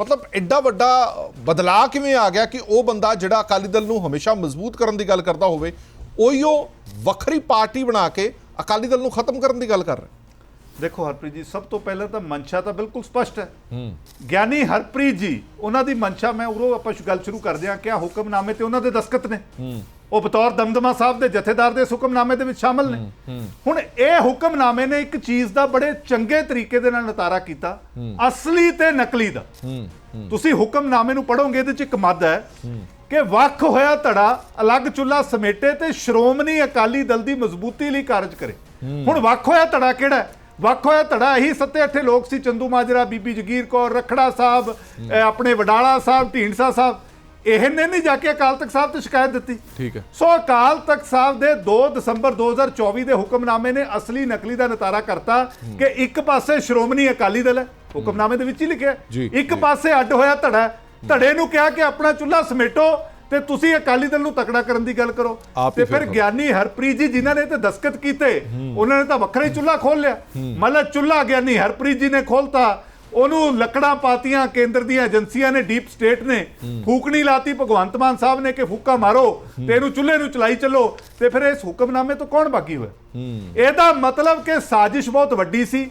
ਮਤਲਬ ਐਡਾ ਵੱਡਾ ਬਦਲਾਅ ਕਿਵੇਂ ਆ ਗਿਆ ਕਿ ਉਹ ਬੰਦਾ ਜਿਹੜਾ ਅਕਾਲੀ ਦਲ ਨੂੰ ਹਮੇਸ਼ਾ ਮਜ਼ਬੂਤ ਕਰਨ ਦੀ ਗੱਲ ਕਰਦਾ ਹੋਵੇ ਉਹੀ ਉਹ ਵੱਖਰੀ ਪਾਰਟੀ ਬਣਾ ਕੇ ਅਕਾਲੀ ਦਲ ਨੂੰ ਖਤਮ ਕਰਨ ਦੀ ਗੱਲ ਕਰ ਰਿਹਾ। ਦੇਖੋ ਹਰਪ੍ਰੀਤ ਜੀ ਸਭ ਤੋਂ ਪਹਿਲਾਂ ਤਾਂ ਮਨਸ਼ਾ ਤਾਂ ਬਿਲਕੁਲ ਸਪਸ਼ਟ ਹੈ। ਗਿਆਨੀ ਹਰਪ੍ਰੀਤ ਜੀ ਉਹਨਾਂ ਦੀ ਮਨਸ਼ਾ ਮੈਂ ਉਰੋਂ ਆਪਾਂ ਗੱਲ ਸ਼ੁਰੂ ਕਰਦੇ ਹਾਂ ਕਿ ਹੁਕਮਨਾਮੇ ਤੇ ਉਹਨਾਂ ਦੇ ਦਸਖਤ ਨੇ। ਉਹ ਬਤੌਰ ਦਮਦਮਾ ਸਾਹਿਬ ਦੇ ਜਥੇਦਾਰ ਦੇ ਹੁਕਮਨਾਮੇ ਦੇ ਵਿੱਚ ਸ਼ਾਮਲ ਨੇ। ਹੁਣ ਇਹ ਹੁਕਮਨਾਮੇ ਨੇ ਇੱਕ ਚੀਜ਼ ਦਾ ਬੜੇ ਚੰਗੇ ਤਰੀਕੇ ਦੇ ਨਾਲ ਨਤਾਰਾ ਕੀਤਾ ਅਸਲੀ ਤੇ ਨਕਲੀ ਦਾ। ਤੁਸੀਂ ਹੁਕਮਨਾਮੇ ਨੂੰ ਪੜੋਗੇ ਇਹਦੇ ਚ ਇੱਕ ਮੱਦ ਹੈ ਕਿ ਵੱਖ ਹੋਇਆ ਧੜਾ ਅਲੱਗ ਚੁੱਲਾ ਸਮੇਟੇ ਤੇ ਸ਼੍ਰੋਮਣੀ ਅਕਾਲੀ ਦਲ ਦੀ ਮਜ਼ਬੂਤੀ ਲਈ ਕਾਰਜ ਕਰੇ। ਹੁਣ ਵੱਖ ਹੋਇਆ ਧੜਾ ਕਿਹੜਾ? ਵੱਖ ਹੋਇਆ ਧੜਾ ਇਹੀ ਸੱਤੇ ਅੱਠੇ ਲੋਕ ਸੀ ਚੰਦੂ ਮਾਜਰਾ ਬੀਬੀ ਜਗੀਰ ਕੌਰ ਰਖੜਾ ਸਾਹਿਬ ਆਪਣੇ ਵਡਾਲਾ ਸਾਹਿਬ ਢੀਂਡਸਾ ਸਾਹਿਬ। ਇਹਨੇ ਨਹੀਂ ਜਾ ਕੇ ਅਕਾਲ ਤਖਤ ਸਾਹਿਬ ਤੇ ਸ਼ਿਕਾਇਤ ਦਿੱਤੀ। ਠੀਕ ਹੈ। ਸੋ ਅਕਾਲ ਤਖਤ ਸਾਹਿਬ ਦੇ 2 ਦਸੰਬਰ 2024 ਦੇ ਹੁਕਮਨਾਮੇ ਨੇ ਅਸਲੀ ਨਕਲੀ ਦਾ ਨਤਾਰਾ ਕਰਤਾ ਕਿ ਇੱਕ ਪਾਸੇ ਸ਼੍ਰੋਮਣੀ ਅਕਾਲੀ ਦਲ ਹੈ ਹੁਕਮਨਾਮੇ ਦੇ ਵਿੱਚ ਹੀ ਲਿਖਿਆ ਇੱਕ। ਪਾਸੇ ਅੱਡ ਹੋਇਆ ਧੜਾ। ਧੜੇ ਨੂੰ ਕਿਹਾ ਕਿ ਆਪਣਾ ਚੁੱਲ੍ਹਾ ਸਮੇਟੋ ਤੇ ਤੁਸੀਂ ਅਕਾਲੀ ਦਲ ਨੂੰ ਤਕੜਾ ਕਰਨ ਦੀ ਗੱਲ ਕਰੋ। ਤੇ ਫਿਰ। ਗਿਆਨੀ ਹਰਪ੍ਰੀਤ ਜੀ ਜਿਨ੍ਹਾਂ ਨੇ ਤੇ ਦਸਖਤ ਕੀਤੇ ਉਹਨਾਂ ਨੇ ਤਾਂ ਵੱਖਰਾ ਹੀ ਚੁੱਲ੍ਹਾ ਖੋਲ ਲਿਆ। ਮਤਲਬ ਚੁੱਲ੍ਹਾ ਗਿਆਨੀ ਹਰਪ੍ਰੀਤ ਜੀ ਨੇ ਖੋਲਤਾ ਉਹਨੂੰ ਲੱਕੜਾਂ ਪਾਤੀਆਂ ਕੇਂਦਰ ਦੀਆਂ ਏਜੰਸੀਆਂ ਨੇ ਡੀਪ ਸਟੇਟ ਨੇ ਫੂਕਣੀ ਲਾਤੀ ਭਗਵੰਤ ਮਾਨ ਸਾਹਿਬ ਨੇ ਕਿ ਫੂਕਾ ਮਾਰੋ ਤੇ ਇਹਨੂੰ ਚੁੱਲ੍ਹੇ ਨੂੰ ਚਲਾਈ ਚੱਲੋ ਤੇ ਫਿਰ ਇਸ ਹੁਕਮਨਾਮੇ ਤੋਂ ਕੌਣ ਬਾਕੀ ਹੋਇਆ? ਇਹਦਾ ਮਤਲਬ ਕਿ ਸਾਜ਼ਿਸ਼ ਬਹੁਤ ਵੱਡੀ ਸੀ।